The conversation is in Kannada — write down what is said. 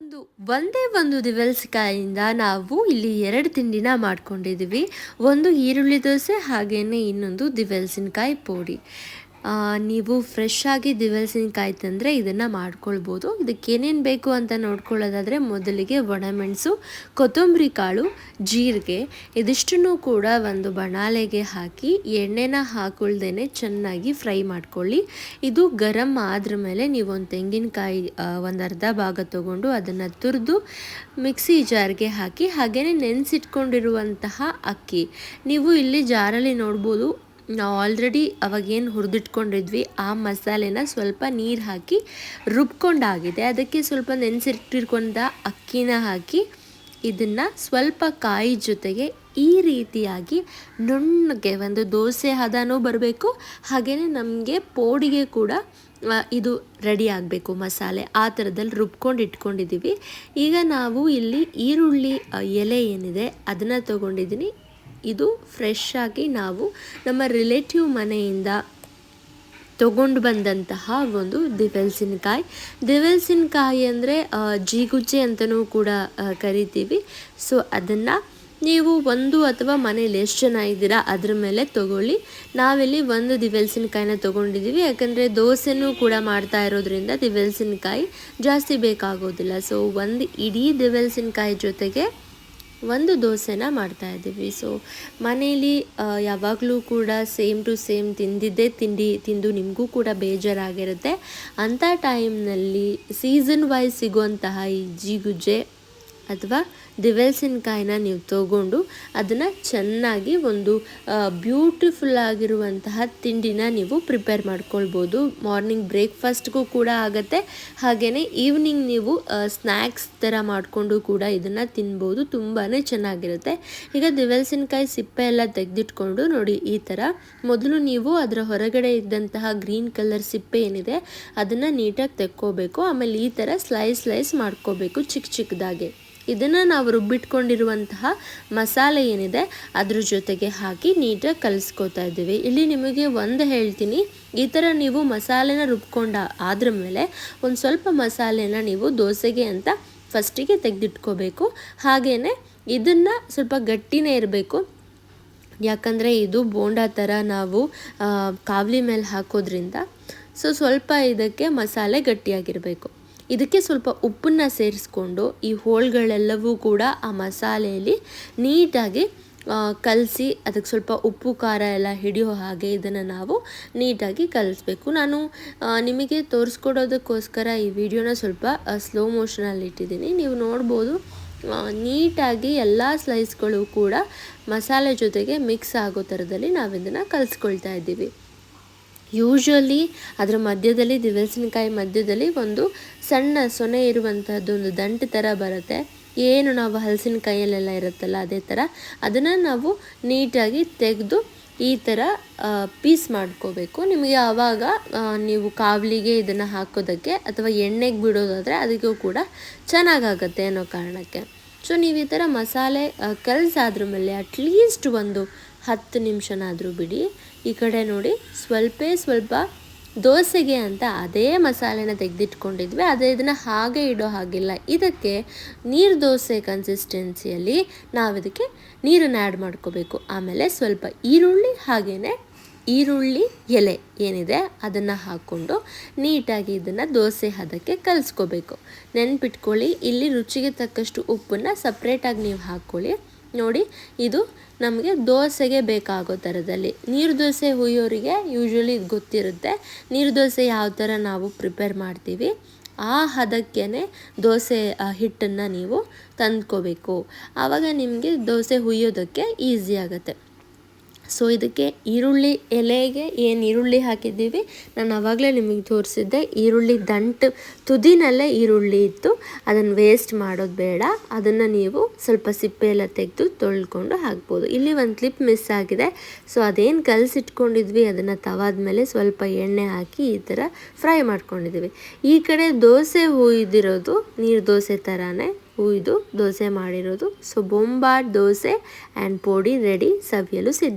ಒಂದು, ಒಂದೇ ಒಂದು ದಿವಸಕಾಯಿಂದ ನಾವು ಇಲ್ಲಿ ಎರಡು ತಿಂಡಿನ ಮಾಡ್ಕೊಂಡಿದ್ದೀವಿ. ಒಂದು ಈರುಳ್ಳಿ ದೋಸೆ ಹಾಗೆಯೇ ಇನ್ನೊಂದು ದಿವೆಲ್ಸಿನಕಾಯಿ ಪೋಡಿ. ನೀವು ಫ್ರೆಶ್ ಆಗಿ ದಿವಲ್ಸಿನಕಾಯಿ ತಂದರೆ ಇದನ್ನು ಮಾಡ್ಕೊಳ್ಬೋದು. ಇದಕ್ಕೆ ಏನೇನು ಬೇಕು ಅಂತ ನೋಡ್ಕೊಳ್ಳೋದಾದರೆ ಮೊದಲಿಗೆ ಒಣಮೆಣಸು ಕೊತ್ತಂಬರಿ ಕಾಳು, ಜೀರಿಗೆ, ಇದಿಷ್ಟನ್ನು ಕೂಡ ಒಂದು ಬಣಾಲೆಗೆ ಹಾಕಿ ಎಣ್ಣೆನ ಹಾಕೊಳ್ದೇ ಚೆನ್ನಾಗಿ ಫ್ರೈ ಮಾಡ್ಕೊಳ್ಳಿ. ಇದು ಗರಂ ಆದ್ರ ಮೇಲೆ ನೀವು ಒಂದು ತೆಂಗಿನಕಾಯಿ ಒಂದು ಅರ್ಧ ಭಾಗ ತೊಗೊಂಡು ಅದನ್ನು ತುರಿದು ಮಿಕ್ಸಿ ಜಾರ್ಗೆ ಹಾಕಿ ಹಾಗೆಯೇ ನೆನೆಸಿಟ್ಕೊಂಡಿರುವಂತಹ ಅಕ್ಕಿ. ನೀವು ಇಲ್ಲಿ ಜಾರಲ್ಲಿ ನೋಡ್ಬೋದು ನಾವು ಆಲ್ರೆಡಿ ಅವಾಗೇನು ಹುರಿದಿಟ್ಕೊಂಡಿದ್ವಿ, ಆ ಮಸಾಲೆನ ಸ್ವಲ್ಪ ನೀರು ಹಾಕಿ ರುಬ್ಕೊಂಡಾಗಿದೆ. ಅದಕ್ಕೆ ಸ್ವಲ್ಪ ನೆನೆಸಿಟ್ಟಿರ್ಕೊಂಡ ಅಕ್ಕಿನ ಹಾಕಿ ಇದನ್ನು ಸ್ವಲ್ಪ ಕಾಯಿ ಜೊತೆಗೆ ಈ ರೀತಿಯಾಗಿ ನುಣ್ಣಗೆ ಒಂದು ದೋಸೆ ಹದನೂ ಬರಬೇಕು ಹಾಗೆಯೇ ನಮಗೆ ಪೋಡಿಗೆ ಕೂಡ ಇದು ರೆಡಿ ಆಗಬೇಕು ಮಸಾಲೆ. ಆ ಥರದಲ್ಲಿ ರುಬ್ಕೊಂಡು ಇಟ್ಕೊಂಡಿದ್ದೀವಿ ಈಗ ನಾವು ಇಲ್ಲಿ ಈರುಳ್ಳಿ ಎಲೆ ಏನಿದೆ, ಅದನ್ನು ತೊಗೊಂಡಿದ್ದೀನಿ ಇದು ಫ್ರೆಶ್ ಆಗಿ ನಾವು ನಮ್ಮ ರಿಲೇಟಿವ್ ಮನೆಯಿಂದ ತಗೊಂಡು ಬಂದಂತಹ ಒಂದು ದಿವೆಲ್ಸಿನಕಾಯಿ. ದಿವೆಲ್ಸಿನಕಾಯಿ ಅಂದರೆ ಜೀಗುಜ್ಜೆ ಅಂತಲೂ ಕೂಡ ಕರಿತೀವಿ. ಸೊ ಅದನ್ನು ನೀವು ಒಂದು ಅಥವಾ ಮನೇಲಿ ಎಷ್ಟು ಜನ ಇದ್ದೀರಾ, ಅದ್ರ ಮೇಲೆ ತಗೊಳ್ಳಿ. ನಾವಿಲ್ಲಿ ಒಂದು ದಿವೆಲ್ಸಿನಕಾಯಿನ ತೊಗೊಂಡಿದ್ದೀವಿ. ಯಾಕಂದರೆ ದೋಸೆನೂ ಕೂಡ ಮಾಡ್ತಾ ಇರೋದ್ರಿಂದ ದಿವೆಲ್ಸಿನಕಾಯಿ ಜಾಸ್ತಿ ಬೇಕಾಗೋದಿಲ್ಲ. ಸೊ ಒಂದು ಇಡೀ ದಿವೆಲ್ಸಿನಕಾಯಿ ಜೊತೆಗೆ ಒಂದು ದೋಸೆನ ಮಾಡ್ತಾ ಇದ್ದೀವಿ. ಸೊ ಮನೇಲಿ ಯಾವಾಗಲೂ ಕೂಡ ಸೇಮ್ ಟು ಸೇಮ್ ತಿಂದಿದ್ದೇ ತಿಂಡಿ, ತಿಂದು ನಿಮಗೂ ಕೂಡ ಬೇಜಾರಾಗಿರುತ್ತೆ. ಅಂಥ ಟೈಮ್ನಲ್ಲಿ ಸೀಸನ್ ವೈಸ್ ಸಿಗುವಂತಹ ಈ ಜಿಗುಜ್ಜೆ ಅಥವಾ ದಿವೆಲ್ಸಿನಕಾಯಿನ ನೀವು ತಗೊಂಡು ಅದನ್ನು ಚೆನ್ನಾಗಿ ಒಂದು ಬ್ಯೂಟಿಫುಲ್ ಆಗಿರುವಂತಹ ತಿಂಡಿನ ನೀವು ಪ್ರಿಪೇರ್ ಮಾಡ್ಕೊಳ್ಬೋದು. ಮಾರ್ನಿಂಗ್ ಬ್ರೇಕ್ಫಾಸ್ಟ್ಗೂ ಕೂಡ ಆಗುತ್ತೆ. ಹಾಗೆಯೇ ಈವ್ನಿಂಗ್ ನೀವು ಸ್ನ್ಯಾಕ್ಸ್ ಥರ ಮಾಡಿಕೊಂಡು ಕೂಡ ಇದನ್ನು ತಿನ್ಬೋದು. ತುಂಬಾ ಚೆನ್ನಾಗಿರುತ್ತೆ. ಈಗ ದಿವೆಲ್ಸಿನಕಾಯಿ ಸಿಪ್ಪೆ ಎಲ್ಲ ತೆಗೆದಿಟ್ಕೊಂಡು ನೋಡಿ ಈ ಥರ ಮೊದಲು ನೀವು ಅದರ ಹೊರಗಡೆ ಇದ್ದಂತಹ ಗ್ರೀನ್ ಕಲರ್ ಸಿಪ್ಪೆ ಏನಿದೆ, ಅದನ್ನು ನೀಟಾಗಿ ತೆಕ್ಕೋಬೇಕು. ಆಮೇಲೆ ಈ ಥರ ಸ್ಲೈಸ್ ಸ್ಲೈಸ್ ಮಾಡ್ಕೋಬೇಕು ಚಿಕ್ಕ ಚಿಕ್ಕದಾಗೆ ಇದನ್ನು ನಾವು ರುಬ್ಬಿಟ್ಕೊಂಡಿರುವಂತಹ ಮಸಾಲೆ ಏನಿದೆ, ಅದ್ರ ಜೊತೆಗೆ ಹಾಕಿ ನೀಟಾಗಿ ಕಲಿಸ್ಕೋತಾ ಇದ್ದೀವಿ. ಇಲ್ಲಿ ನಿಮಗೆ ಒಂದು ಹೇಳ್ತೀನಿ, ಈ ಥರ ನೀವು ಮಸಾಲೆನ ರುಬ್ಕೊಂಡ ಆದ್ರ ಮೇಲೆ ಒಂದು ಸ್ವಲ್ಪ ಮಸಾಲೆನ ನೀವು ದೋಸೆಗೆ ಅಂತ ಫಸ್ಟಿಗೆ ತೆಗೆದಿಟ್ಕೋಬೇಕು. ಹಾಗೆಯೇ ಇದನ್ನು ಸ್ವಲ್ಪ ಗಟ್ಟಿನೇ ಇರಬೇಕು. ಯಾಕಂದರೆ ಇದು ಬೋಂಡಾ ಥರ ನಾವು ಕಾವಲಿ ಮೇಲೆ ಹಾಕೋದ್ರಿಂದ. ಸೊ, ಸ್ವಲ್ಪ ಇದಕ್ಕೆ ಮಸಾಲೆ ಗಟ್ಟಿಯಾಗಿರಬೇಕು. ಇದಕ್ಕೆ ಸ್ವಲ್ಪ ಉಪ್ಪನ್ನು ಸೇರಿಸ್ಕೊಂಡು ಈ ಹೋಳುಗಳೆಲ್ಲವೂ ಕೂಡ ಆ ಮಸಾಲೆಯಲ್ಲಿ ನೀಟಾಗಿ ಕಲಸಿ ಅದಕ್ಕೆ ಸ್ವಲ್ಪ ಉಪ್ಪು, ಖಾರ ಎಲ್ಲ ಹಿಡಿಯೋ ಹಾಗೆ ಇದನ್ನು ನಾವು ನೀಟಾಗಿ ಕಲಿಸ್ಬೇಕು. ನಾನು ನಿಮಗೆ ತೋರಿಸ್ಕೊಡೋದಕ್ಕೋಸ್ಕರ ಈ ವಿಡಿಯೋನ ಸ್ವಲ್ಪ ಸ್ಲೋ ಮೋಷನಲ್ಲಿ ಇಟ್ಟಿದ್ದೀನಿ. ನೀವು ನೋಡ್ಬೋದು ನೀಟಾಗಿ ಎಲ್ಲ ಸ್ಲೈಸ್ಗಳು ಕೂಡ ಮಸಾಲೆ ಜೊತೆಗೆ ಮಿಕ್ಸ್ ಆಗೋ ಥರದಲ್ಲಿ ನಾವು ಇದನ್ನು ಕಲಿಸ್ಕೊಳ್ತಾ ಇದ್ದೀವಿ. ಯೂಶ್ವಲಿ ಅದರ ಮಧ್ಯದಲ್ಲಿ ದಿವಸಿನಕಾಯಿ ಮಧ್ಯದಲ್ಲಿ ಒಂದು ಸಣ್ಣ ಸೊನೆ ಇರುವಂತಹದ್ದು ಒಂದು ದಂಟು ಥರ ಬರುತ್ತೆ. ಏನು ನಾವು ಹಲಸಿನಕಾಯಲ್ಲೆಲ್ಲ ಇರುತ್ತಲ್ಲ, ಅದೇ ಥರ ಅದನ್ನು ನಾವು ನೀಟಾಗಿ ತೆಗೆದು ಈ ಥರ ಪೀಸ್ ಮಾಡ್ಕೋಬೇಕು. ನಿಮಗೆ ಆವಾಗ ನೀವು ಕಾವಲಿಗೆ ಇದನ್ನು ಹಾಕೋದಕ್ಕೆ ಅಥವಾ ಎಣ್ಣೆಗೆ ಬಿಡೋದಾದರೆ ಅದಕ್ಕೂ ಕೂಡ ಚೆನ್ನಾಗಾಗತ್ತೆ ಅನ್ನೋ ಕಾರಣಕ್ಕೆ. ಸೊ ನೀವು ಈ ಥರ ಮಸಾಲೆ ಕಲಸಾದ್ರ ಮೇಲೆ ಅಟ್ಲೀಸ್ಟ್ ಒಂದು ಹತ್ತು ನಿಮಿಷನಾದರೂ ಬಿಡಿ. ಈ ಕಡೆ ನೋಡಿ, ಸ್ವಲ್ಪ ಸ್ವಲ್ಪ ದೋಸೆಗೆ ಅಂತ ಅದೇ ಮಸಾಲೆನ ತೆಗೆದಿಟ್ಕೊಂಡಿದ್ವಿ. ಅದೇ ಇದನ್ನು ಹಾಗೆ ಇಡೋ ಹಾಗಿಲ್ಲ. ಇದಕ್ಕೆ ನೀರು ದೋಸೆ ಕನ್ಸಿಸ್ಟೆನ್ಸಿಯಲ್ಲಿ ನಾವು ಇದಕ್ಕೆ ನೀರನ್ನು ಆ್ಯಡ್ ಮಾಡ್ಕೋಬೇಕು. ಆಮೇಲೆ ಸ್ವಲ್ಪ ಈರುಳ್ಳಿ ಹಾಗೆಯೇ ಈರುಳ್ಳಿ ಎಲೆ ಏನಿದೆ ಅದನ್ನು ಹಾಕ್ಕೊಂಡು ನೀಟಾಗಿ ಇದನ್ನು ದೋಸೆ ಹದಕ್ಕೆ ಕಲಿಸ್ಕೋಬೇಕು. ನೆನ್ಪಿಟ್ಕೊಳ್ಳಿ, ಇಲ್ಲಿ ರುಚಿಗೆ ತಕ್ಕಷ್ಟು ಉಪ್ಪನ್ನು ಸಪ್ರೇಟಾಗಿ ನೀವು ಹಾಕ್ಕೊಳ್ಳಿ. ನೋಡಿ, ಇದು ನಮಗೆ ದೋಸೆಗೆ ಬೇಕಾಗೋ ಥರದಲ್ಲಿ. ನೀರು ದೋಸೆ ಹುಯ್ಯೋರಿಗೆ ಯೂಶ್ವಲಿ ಇದು ಗೊತ್ತಿರುತ್ತೆ. ನೀರು ದೋಸೆ ಯಾವ ಥರ ನಾವು ಪ್ರಿಪೇರ್ ಮಾಡ್ತೀವಿ, ಆ ಹದಕ್ಕೇ ದೋಸೆ ಹಿಟ್ಟನ್ನು ನೀವು ತಂದ್ಕೋಬೇಕು. ಆವಾಗ ನಿಮಗೆ ದೋಸೆ ಹುಯ್ಯೋದಕ್ಕೆ ಈಸಿ ಆಗುತ್ತೆ. ಸೊ ಇದಕ್ಕೆ ಈರುಳ್ಳಿ ಎಲೆಗೆ ಏನು ಈರುಳ್ಳಿ ಹಾಕಿದ್ದೀವಿ? ನಾನು ಆವಾಗಲೇ ನಿಮಗೆ ತೋರಿಸಿದ್ದೆ, ಈರುಳ್ಳಿ ದಂಟು, ತುದಿನಲ್ಲೇ ಈರುಳ್ಳಿ ಇತ್ತು. ಅದನ್ನು ವೇಸ್ಟ್ ಮಾಡೋದು ಬೇಡ. ಅದನ್ನು ನೀವು ಸ್ವಲ್ಪ ಸಿಪ್ಪೆ ಎಲ್ಲ ತೆಗೆದು ತೊಳ್ಕೊಂಡು ಹಾಕ್ಬೋದು. ಇಲ್ಲಿ ಒಂದು ಕ್ಲಿಪ್ ಮಿಸ್ ಆಗಿದೆ. ಸೊ ಅದೇನು ಕಲಸಿಟ್ಕೊಂಡಿದ್ವಿ, ಅದನ್ನು ತವಾದ ಮೇಲೆ ಸ್ವಲ್ಪ ಎಣ್ಣೆ ಹಾಕಿ ಈ ಥರ ಫ್ರೈ ಮಾಡ್ಕೊಂಡಿದ್ದೀವಿ. ಈ ಕಡೆ ದೋಸೆ ಹುಯ್ದಿರೋದು, ನೀರು ದೋಸೆ ಥರನೇ ಹುಯ್ದು ದೋಸೆ ಮಾಡಿರೋದು. ಸೊ ಬೊಂಬಾಟ್ ದೋಸೆ ಆ್ಯಂಡ್ ಪೋಡಿ ರೆಡಿ ಸವಿಯಲು ಸಿದ್ಧ.